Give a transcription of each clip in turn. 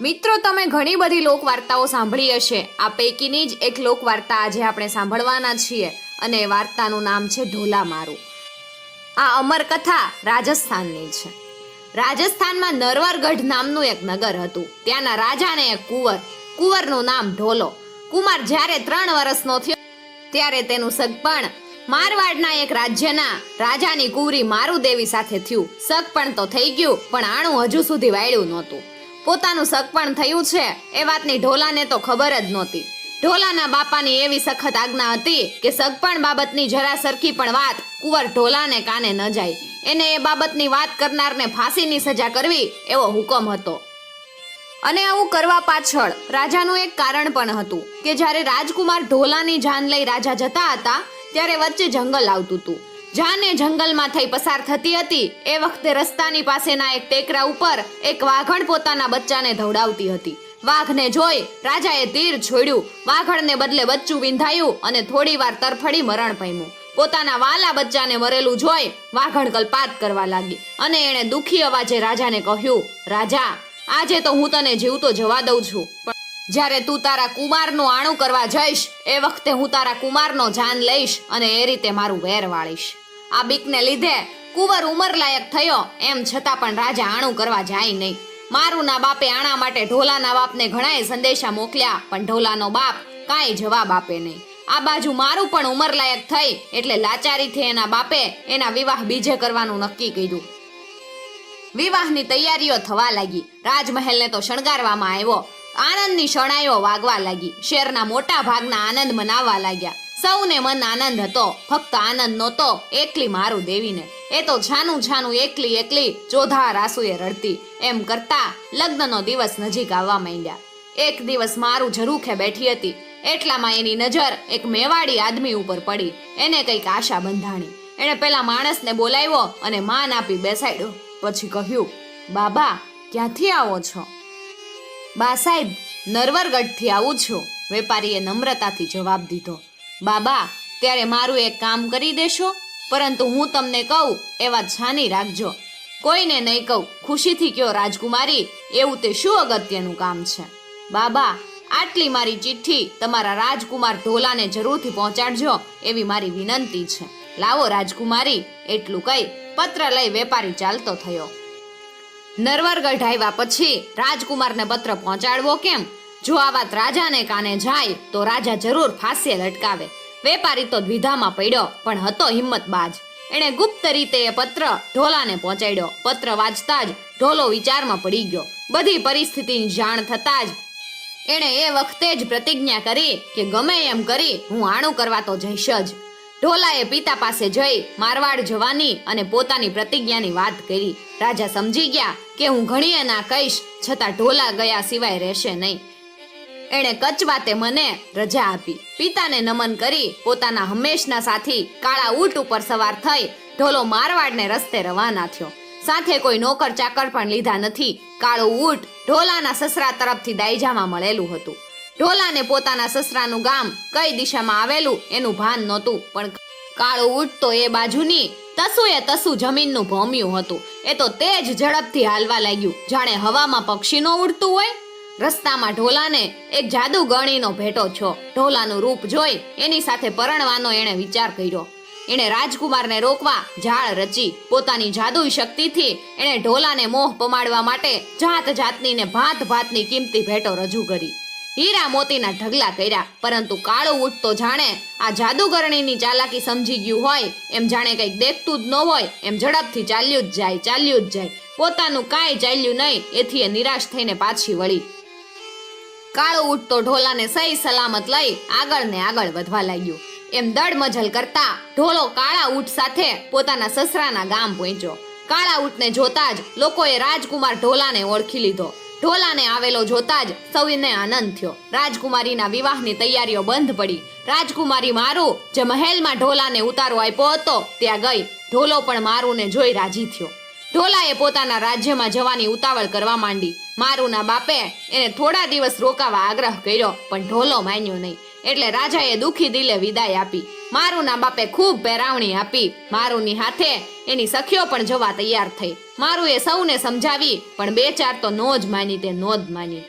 મિત્રો, તમે ઘણી બધી લોકવાર્તાઓ સાંભળી હશે. આ પૈકીની જ એક લોકવાર્તા આજે આપણે સાંભળવાના છીએ અને વાર્તાનું નામ છે ઢોલા મારું આ અમર કથા રાજસ્થાનની છે. રાજસ્થાનમાં નરવરગઢ નામનું એક નગર હતું. ત્યાંના રાજાને એક કુંવર. કુંવરનું નામ ઢોલો. કુમાર જ્યારે ત્રણ વર્ષનો થયો ત્યારે તેનું સગપણ મારવાડના એક રાજ્યના રાજાની કુંવરી મારુદેવી સાથે થયું. સગપણ તો થઈ ગયું, પણ આણું હજુ સુધી વાળ્યું નહોતું. પોતાનું સગપણ થયું છે. એ વાતની ઢોલાને તો ખબર જ નહોતી. ઢોલાના બાપાની એવી સખત આજ્ઞા હતી કે સગપણ બાબતની જરા સરખી પણ વાત કુંવર ઢોલાને કાને ન જાય. એને એ બાબતની વાત કરનારને ફાંસીની સજા કરવી એવો હુકમ હતો. અને આવું કરવા પાછળ રાજાનું એક કારણ પણ હતું કે જ્યારે રાજકુમાર ઢોલાની જાન લઈ રાજા જતા હતા, ત્યારે વચ્ચે જંગલ આવતું હતું. જાને જંગલમાં થઈ પસાર થતી હતી, એ વખતે રસ્તાની પાસેના એક ટેકરા ઉપર એક વાઘણ પોતાના બચ્ચાને ધવડાવતી હતી. વાઘને જોઈ રાજાએ તીર છોડ્યું, વાઘણને બદલે બચ્ચું વિંધાયું અને થોડી વાર તરફડી મરણ પામ્યું. પોતાના વાલા બચ્ચાને મરેલું જોઈ વાઘણ કલ્પાત કરવા લાગી અને એણે દુખી અવાજે રાજાને કહ્યું, રાજા, આજે તો હું તને જીવતો જવા દઉં છું, પણ જ્યારે તું તારા કુમારનું આણું કરવા જઈશ, એ વખતે હું તારા કુમારનો જાન લઈશ અને એ રીતે મારું વેર વાળીશ. આ બીકને લીધે કુંવર ઉંમરલાયક થયો. એમ છતાં પણ રાજા આણું કરવા જાય નહીં. મારુંના બાપે આણા માટે ઢોલાના બાપને ઘણાય સંદેશા મોકલ્યા, પણ ઢોલાનો બાપ કાંઈ જવાબ આપે નહીં. આ બાજુ મારું પણ ઉંમરલાયક થઈ, એટલે લાચારીથી એના બાપે એના વિવાહ બીજે કરવાનું નક્કી કર્યું. વિવાહની તૈયારીઓ થવા લાગી. રાજમહેલને તો શણગારવામાં આવ્યો. આનંદની શણાઈઓ વાગવા લાગી. શેરના મોટા ભાગના આનંદ મનાવવા લાગ્યા. સૌને મન આનંદ હતો, ફક્ત આનંદ નહોતો, એકલી મારું દેવીને. એ તો છાનું છાનું એકલી એકલી ચોધા રાસુએ રડતી. એમ કરતા લગ્નનો દિવસ નજીક આવવા માંડ્યા. એક દિવસ મારું ઝરૂખે બેઠી હતી. એટલામાં એની નજર એક મેવાડી આદમી ઉપર પડી. એને કંઈક આશા બંધાણી. એણે પેલા માણસને બોલાવ્યો અને માન આપી બેસાડ્યો. પછી કહ્યું, બાબા, ક્યાંથી આવો છો? બા સાહેબ, નરવરગઢથી આવું છું. વેપારીએ નમ્રતાથી જવાબ દીધો. બાબા, ત્યારે મારું એક કામ કરી દેશો, પરંતુ હું તમને કહું એ વાત છાની રાખજો. કોઈને નહીં કહું, ખુશીથી કયો રાજકુમારી, એવું તે શું અગત્યનું કામ છે? બાબા, આટલી મારી ચિઠ્ઠી તમારા રાજકુમાર ઢોલાને જરૂરથી પહોંચાડજો, એવી મારી વિનંતી છે. લાવો રાજકુમારી, એટલું કહી, પત્ર લઈ વેપારી ચાલતો થયો. નરવરગઢ આવ્યા પછી રાજકુમારને પત્ર પહોંચાડવો કેમ? જો આ વાત રાજાને કાને જાય, તો રાજા જરૂર ફાંસીએ લટકાવે. વેપારી તો દ્વિધામાં પડ્યો, પણ હતો હિંમત બાજ એણે ગુપ્ત રીતે એ પત્ર ઢોલાને પહોંચાડ્યો. પત્ર વાંચતા જ ઢોલો વિચારમાં પડી ગયો. બધી પરિસ્થિતિની જાણ થતા જ એણે એ વખતે જ પ્રતિજ્ઞા કરી કે ગમે એમ કરી હું આણું કરવા તો જઈશ જ. ઢોલાએ પિતા પાસે જઈ મારવાડ જવાની અને પોતાની પ્રતિજ્ઞાની વાત કરી. રાજા સમજી ગયા કે હું ઘણીએ ના કહીશ, છતાં ઢોલા ગયા સિવાય રહેશે નહીં. એણે કચવાતે મને રજા આપી. પિતાને નમન કરી પોતાના હંમેશના સાથી કાળા ઊંટ ઉપર સવાર થઈ ઢોલો મારવાડને રસ્તે રવાના થયો. સાથે કોઈ નોકર ચાકર પણ લીધા નથી. કાળો ઊંટ ઢોલાના સસરા તરફથી દાયજામાં મળેલું હતું. ઢોલાને પોતાના સસરાનું ગામ કઈ દિશામાં આવેલું એનું ભાન નહોતું, પણ કાળો ઊંટ તો એ બાજુની તસુએ તસુ જમીનનું ભોમ્યું હતું. એ તો તે જ ઝડપથી હાલવા લાગ્યું. જાણે હવામાં પક્ષી ન ઉડતું હોય રસ્તામાં ઢોલાને એક જાદુ ગણીનો ભેટો છો. ઢોલાનું રૂપ જોઈ એની સાથે પરણવાનો એણે વિચાર કર્યો. એણે રાજકુમારને રોકવા ઝાડ રચી. પોતાની જાદુઈ શક્તિથી એણે ઢોલાને મોહ પમાડવા માટે જાત જાતની ને ભાત ભાતની કિંમતી ભેટો રજૂ કરી. હીરા મોતીના ઢગલા કર્યા, પરંતુ કાળો ઊંટ તો જાણે આ જાદુગરણીની ચાલાકી સમજી ગયું હોય, એમ જાણે કંઈક દેખતું જ ન હોય, એમ ઝડપથી ચાલ્યું જ જાય, ચાલ્યું જ જાય. પોતાનું કાંઈ ચાલ્યું નહીં, એથી એ નિરાશ થઈને પાછી વળી. કાળું ઉઠતો ઢોલાને સહી સલામત લઈ આગળ ને આગળ વધવા લાગ્યો. એમ દડમજલ કરતા ઢોલો કાળા ઊંટ સાથે પોતાના સસરાના ગામ પહોંચ્યો. કાળા ઊંટને જોતા જ લોકોએ રાજકુમાર ઢોલાને ઓળખી લીધો. ઢોલાને આવેલો જોતા જ સૌને આનંદ થયો. રાજકુમારીના વિવાહની તૈયારીઓ બંધ પડી. રાજકુમારી મારું જે મહેલમાં ઢોલાને ઉતારો આપ્યો હતો, ત્યાં ગઈ. ઢોલો પણ મારુને જોઈ રાજી થયો. ઢોલાએ પોતાના રાજ્યમાં જવાની ઉતાવળ કરવા માંડી. મારુના બાપે એને થોડા દિવસ રોકાવા આગ્રહ કર્યો, પણ ઢોલો માન્યો નહીં. એટલે રાજાએ દુખી દિલે વિદાય આપી. મારુના બાપે ખૂબ પહેરાવણી આપી. મારુની હાથે એની સખીઓ પણ જવા તૈયાર થઈ. મારુએ સૌને સમજાવી, પણ બે ચાર તો નો જ માની તે નો જ માની.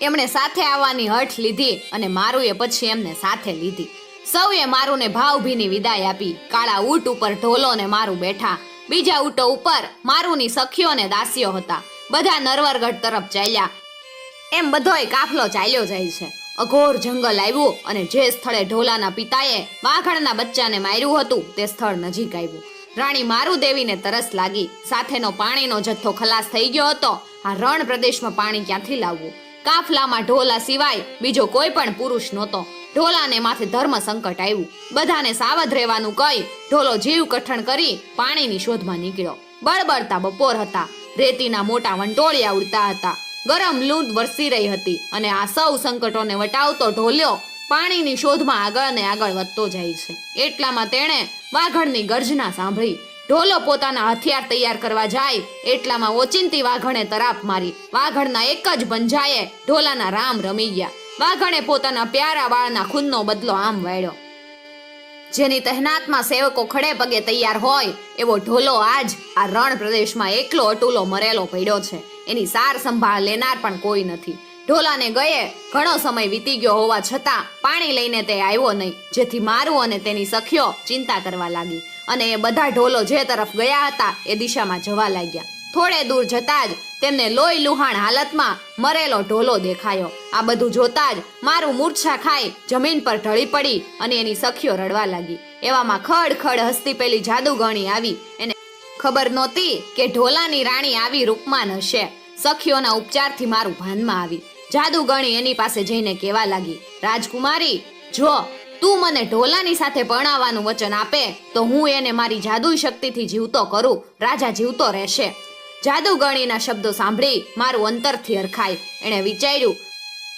એમણે સાથે આવવાની હઠ લીધી અને મારુએ પછી એમને સાથે લીધી. સૌએ મારુને ભાવભીની વિદાય આપી. કાળા ઊંટ ઉપર ઢોલો ને મારું બેઠા. બીજા ઊંટો ઉપર મારુની સખીઓ અને દાસીઓ હતા. બધા નરવરગઢ તરફ ચાલ્યા. એમ બધોય કાફલો ચાલ્યો જાય છે. અઘોર જંગલ આવ્યું અને જે સ્થળે ઢોલાના પિતાએ વાઘણના બચ્ચાને માર્યું હતું તે સ્થળ નજીક આવ્યું. રાણી મારુ દેવીને તરસ લાગી. સાથેનો પાણીનો જથ્થો ખલાસ થઈ ગયો હતો. આ રણ પ્રદેશમાં પાણી ક્યાંથી લાવવું? કાફલામાં ઢોલા સિવાય બીજો કોઈ પણ પુરુષ નહોતો. ઢોલાને માથે ધર્મ સંકટ આવ્યું. બધાને સાવધ રહેવાનું કહી ઢોલો જીવ કઠણ કરી પાણીની શોધમાં નીકળ્યો. બળબડતા બપોર હતા. રેતીના મોટા વંટોળિયા ઉડતા હતા. ગરમ લૂંટ વરસી રહી હતી અને આ સૌ સંકટોને વટાવતો ઢોલ્યો પાણીની શોધમાં આગળ ને આગળ વધતો જાય છે. એટલામાં તેણે વાઘણની ગર્જના સાંભળી. ઢોલો પોતાના હથિયાર તૈયાર કરવા જાય. એટલામાં ઓચિંતી વાઘણે તરાપ મારી. વાઘણના એક જ બંજાએ ઢોલાના રામ રમી ગયા. વાઘણે પોતાના પ્યારા બાળના ખૂનનો બદલો આમ વાળ્યો. જેની તહેનાતમાં સેવકો ખડે પગે તૈયાર હોય, એવો ઢોલો આજ આ રણ પ્રદેશમાં એકલો અટુલો મરેલો પડ્યો છે. એની સાર સંભાળ લેનાર પણ કોઈ નથી. ઢોલાને ગયે ઘણો સમય વીતી ગયો હોવા છતાં પાણી લઈને તે આવ્યો નહીં. જેથી મારું અને તેની સખીઓ ચિંતા કરવા લાગી. અને એ બધા ઢોલો જે તરફ ગયા હતા, એ દિશામાં જવા લાગ્યા. થોડે દૂર જતા જ તેમને લોહી લુહાણ હાલતમાં મરેલો ઢોલો દેખાયો. આ બધું જોતા જ મારું મૂર્છા ખાઈ જમીન પર ઢળી પડી અને એની સખીઓ રડવા લાગી. એવામાં ખડ ખડ હસતી પેલી જાદુગણી આવી. એને ખબર નહોતી કે ઢોલાની રાણી આવી રૂપમાં હશે. સખીઓના ઉપચારથી મારું ભાનમાં આવી. જાદુગણી એની પાસે જઈને કહેવા લાગી, રાજકુમારી, જો તું મને ઢોલાની સાથે પરણાવવાનું વચન આપે, તો હું એને મારી જાદુઈ શક્તિથી જીવતો કરું. રાજા જીવતો રહેશે. જાદુગણીના શબ્દો સાંભળી મારું અંતરથી હરખાય. એણે વિચાર્યું,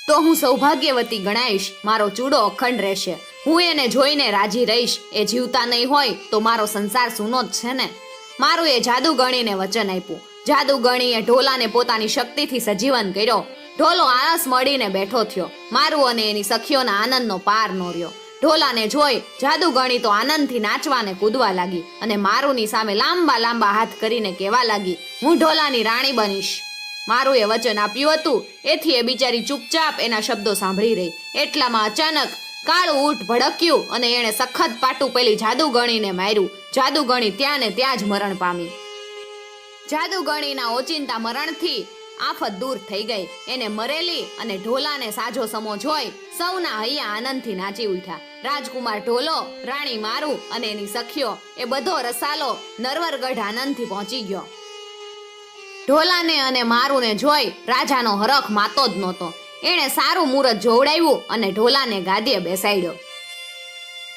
તો હું સૌભાગ્યવતી ગણાઈશ, મારો ચૂડો અખંડ રહેશે. હું એને જોઈને રાજી રહીશ. એ જીવતા નહીં હોય તો મારો સંસાર સૂનો જ છે ને. મારું એ જાદુગણીને વચન આપ્યું. જાદુગણીએ ઢોલાને પોતાની શક્તિથી સજીવન કર્યો. ઢોલો આળસ મળીને બેઠો થયો. મારું અને એની સખીઓના આનંદનો પાર નો રહ્યો ઢોલાને જોઈ જાદુગણી તો આનંદથી નાચવાને કૂદવા લાગી અને મારુની સામે લાંબા લાંબા હાથ કરીને કહેવા લાગી, હું ઢોલાની રાણી બનીશ. મારુએ વચન આપ્યું હતું. એથી એ બિચારી ચૂપચાપ એના શબ્દો સાંભળી રહી. એટલામાં અચાનક કાળું ઊંટ ભડક્યું અને એણે સખત પાટું પેલી જાદુગણીને માર્યું. જાદુગણી ત્યાં ને ત્યાં જ મરણ પામી. જાદુગણીના ઓચિંતા મરણથી આફત દૂર થઈ ગઈ. એને મરેલી અને ઢોલાને સાજો સમો જોઈ સૌના હૈયા આનંદથી નાચી ઉઠ્યા. રાજકુમાર ઢોલો, રાણી મારું અને એની સખીઓ એ બધો રસાલો નરવરગઢ આનંદથી પહોંચી ગયો. ઢોલાને અને મારુને જોઈ રાજાનો હરખ માતો જ નહોતો. એણે સારું મુહૂર્ત જોવડાવ્યું અને ઢોલાને ગાદીએ બેસાડ્યો.